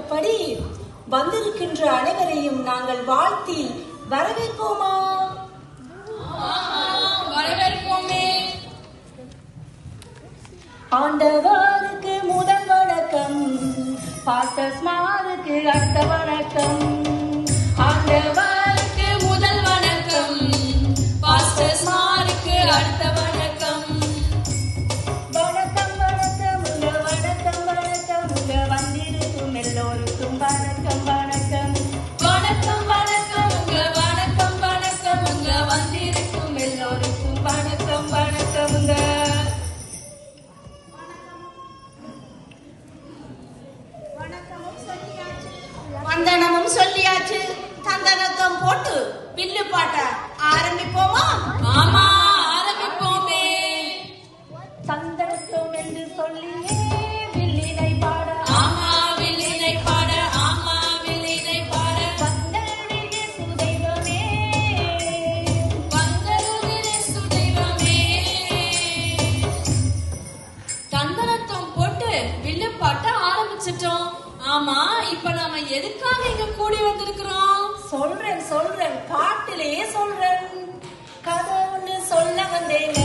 கூற்றுப்படி வந்திருக்கின்ற அனைவரையும் நாங்கள் வாழ்த்தி வரவேற்போமா? வரவேற்போமே. ஆண்டவருக்கு முதல் வணக்கம் பாஸ்டர்மாருக்கு அடுத்த வணக்கம். ஆமா இப்ப நாம எதுக்காக இங்க கூடி வந்திருக்கிறோம்? சொல்றேன் சொல்றேன். பாட்டிலேயே சொல்றேன். கதை ஒண்ணு சொல்ல வந்தேங்க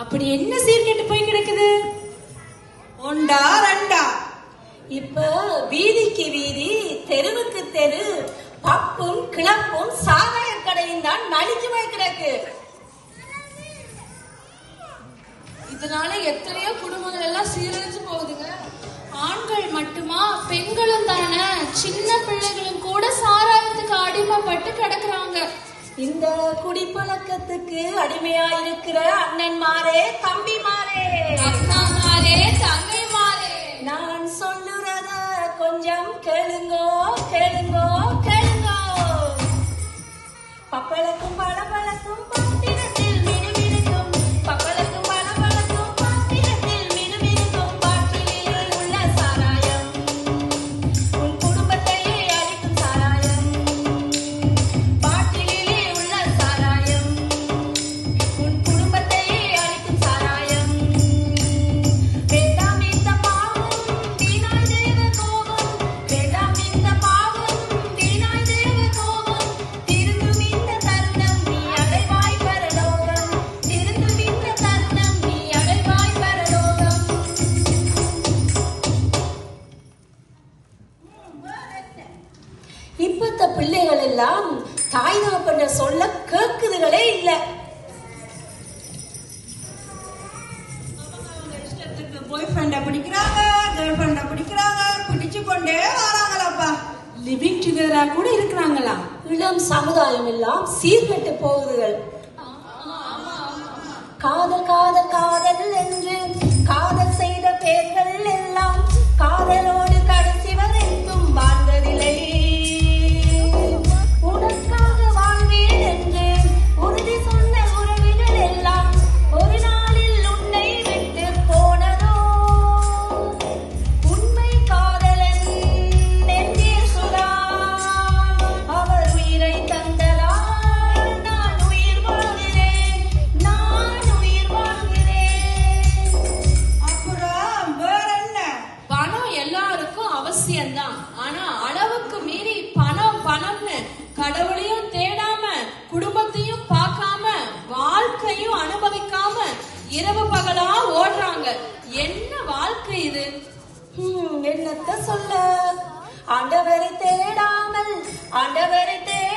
அப்படி என்ன சீர்கெட்டு போய் கிடக்குது? ஒண்டா ரெண்டா? இப்போ வீதிக்கு வீதி தெருவுக்கு தெரு பப்பும் கிளப்பும் சாராய கடையும் தான் நலிஞ்சு போய் கிடக்கு. இதனால எத்தனையோ குடும்பங்கள் எல்லாம் சீரழிஞ்சு போகுதுங்க. ஆண்கள் மட்டுமா பெண்களும் தானே சின்ன பிள்ளைகளும் கூட சாராயத்துக்கு அடிமைப்பட்டு கிடக்குறாங்க. இந்த குடிப்பழக்கத்துக்கு அடிமையா இருக்கிற அண்ணன்மாரே தம்பிமாரே. அக்காமாரே தங்கைமாரே. நான் சொல்லுறத கொஞ்சம் கேளுங்கோ கேளுங்கோ கேளுங்கோ. பப்பளக்கும் பளபளக்கும் பாத்திரத்தில் ஃப்ரெண்ட பிடிக்கிறாங்க கேர்ள் ஃப்ரெண்டை பிடிக்கிறாங்க பிடிச்சு கொண்டே வராங்களப்பா. லிவிங் டுகெதரா கூட இருக்கிறாங்களா? இளம் சமுதாயம் எல்லாம் சீர்கெட்டு போகுதுகள். காதல் காதல் காதல் என்று காதல் செய்த பேர்கள் என்று ஆனா அளவுக்கு மீறி பணம் பணம்னு கடவுளையும் தேடாம குடும்பத்தையும் பார்க்காம வாழ்க்கையும் அனுபவிக்காம இரவு பகலா ஓடுறாங்க. என்ன வாழ்க்கை இது? என்னத்த சொல்ல? ஆண்டவரை தேடாமல் ஆண்டவரை தேட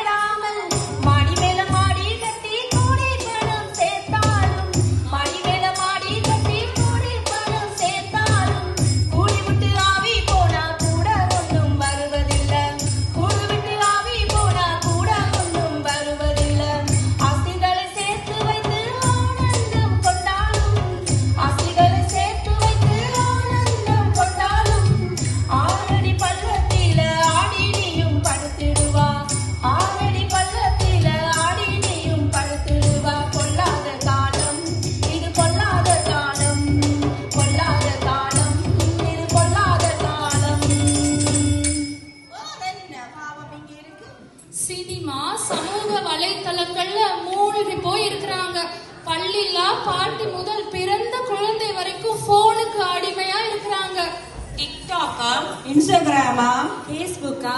இன்ஸ்டாகிராமா? ஃபேஸ்புக்கா?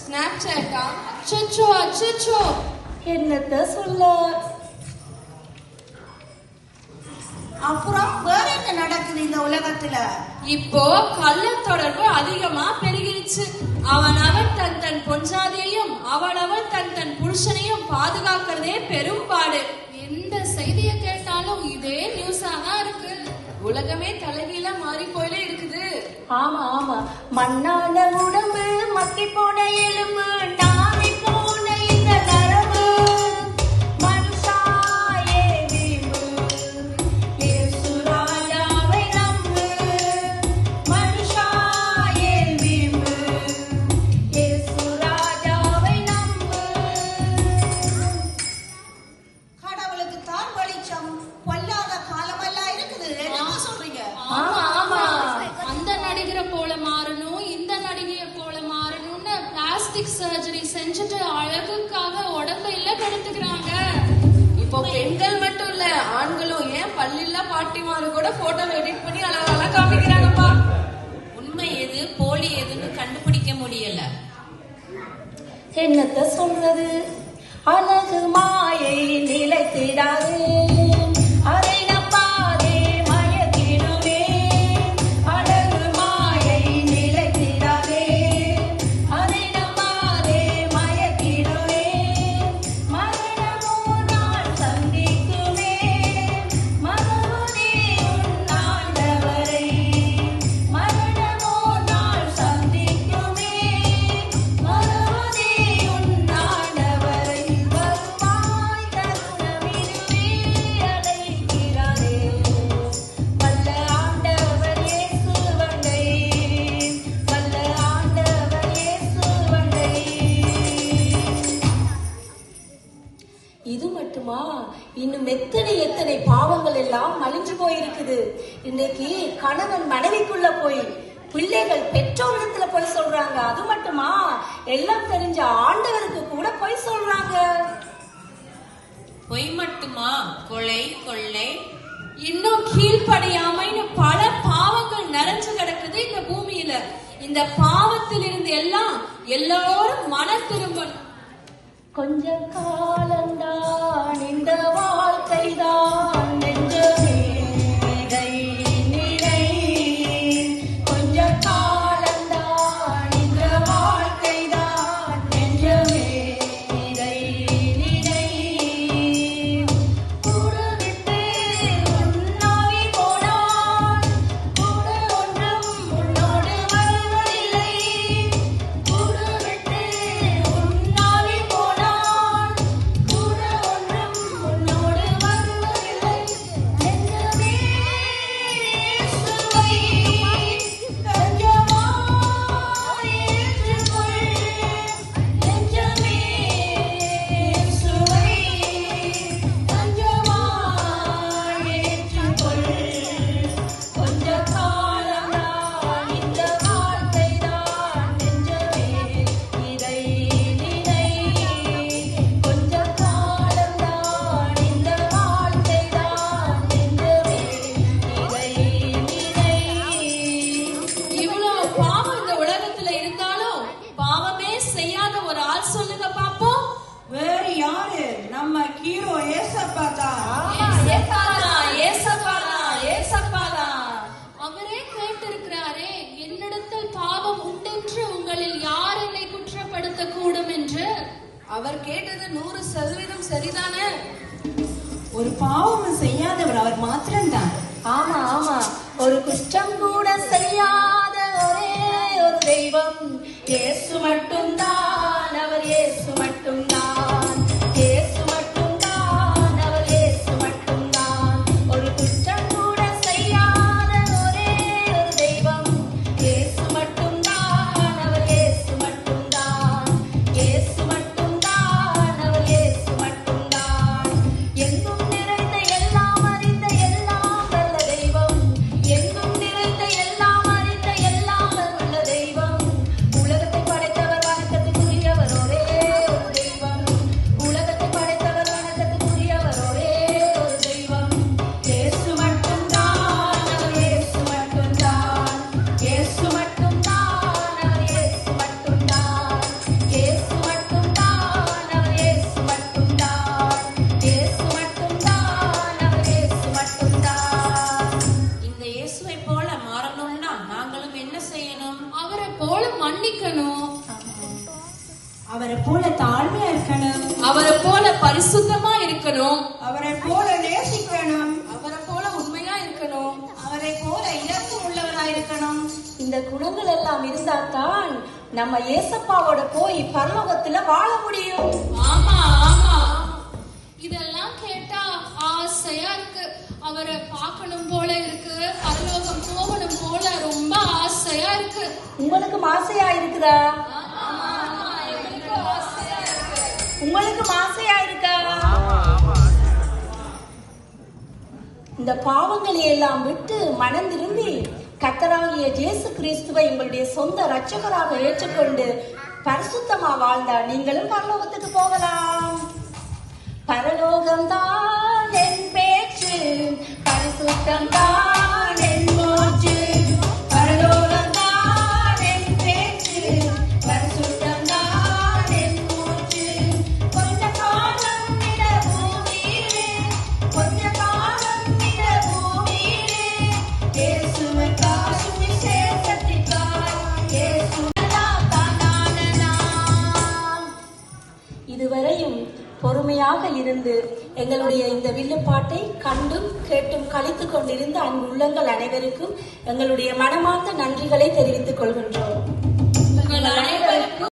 ஸ்னாப்சாட்டா? அச்சச்சோ அச்சச்சோ. என்னத்த சொல்ல? அப்புறம் வேற என்ன நடக்குது இந்த உலகத்துல? இப்போ கள்ள தொடர்பு அதிகமா பெருகிருச்சு. அவன் அவன் தன் தன் பொஞ்சாதியையும் அவள் அவள் தன் தன் புருஷனையும் பாதுகாக்கிறதே பெரும்பாடு. எந்த செய்திய கேட்டாலும் இதே நியூஸா தான் இருக்கு. உலகமே தலைகீழ மாறி போயிலே ஆமா ஆமா. மண்ணான உடம்பு மக்கி போன எலும்பு கூட போட்டோ எடிட் பண்ணி அழகழகா காமிக்கிறாங்கப்பா. உண்மை எது போலி எதுன்னு கண்டுபிடிக்க முடியல. என்னத்த சொல்றது? அழகு மாயை நிலைத்திடாது. எத்தனை எத்தனை பாவங்கள் எல்லாம் மலிஞ்சு போயிருக்குது. இன்னைக்கு கணவன் மனைவிக்குள்ள போய் பிள்ளைகள் பெற்றோரிடத்துல போய் சொல்றாங்க. அது மட்டுமா? எல்லாம் தெரிஞ்ச ஆண்டவருக்கு கூட போய் சொல்றாங்க. பொய் மட்டுமா? கொலை கொள்ளை. இன்னும் கீழ்ப்படியாமைன்னு பல பாவங்கள் நிறைஞ்சு கிடக்குது இந்த பூமியில. இந்த பாவத்தில் இருந்து எல்லாம் எல்லாரும் மன திரும்பணும் கொஞ்ச காலந்தான் இந்த வாழ்க்கைதான் அவர் கேட்டது நூறு சதவீதம் சரிதானே? ஒரு பாவமும் செய்யாதவர் அவர் மாத்திரம்தான். ஆமா ஆமா. ஒரு குற்றம் கூட செய்யாத ஒரே ஒரு தெய்வம். இயேசு மட்டும்தான். அவர் இயேசு மட்டும் மன்னிக்கணும் அவரை போல தாழ்மையா இருக்கணும். அவரை போல பரிசுத்தமா இருக்கணும். அவரை போல நேசிக்கணும். அவரை போல உண்மையா இருக்கணும். அவரை போல இலக்கம் உள்ளவரா இருக்கணும். இந்த குணங்கள் எல்லாம் இருந்தாதான் நம்ம ஏசப்பாவோட போய் பரலோகத்துல வாழ முடியும். ஆமா. உங்களுக்கு ஆசையா இருக்குதா உங்களுக்கு ஆசையா இருக்கா இந்த பாவங்களை எல்லாம் விட்டு மனம் திரும்பி கத்தராகிய ஜேசு கிறிஸ்துவை உங்களுடைய சொந்த ரட்சகராக ஏற்றுக்கொண்டு பரிசுத்தமா வாழ்ந்தா நீங்களும் பரலோகத்துக்கு போகலாம். பரலோகம் தான் என் பேச்சு பரிசுத்தம் தான் இருந்து எங்களுடைய இந்த வில்லுப்பாட்டை கண்டும் கேட்டும் கழித்துக் கொண்டிருந்த அன்பு உள்ளங்கள் அனைவருக்கும் எங்களுடைய மனமார்ந்த நன்றிகளை தெரிவித்துக் கொள்கின்றோம்.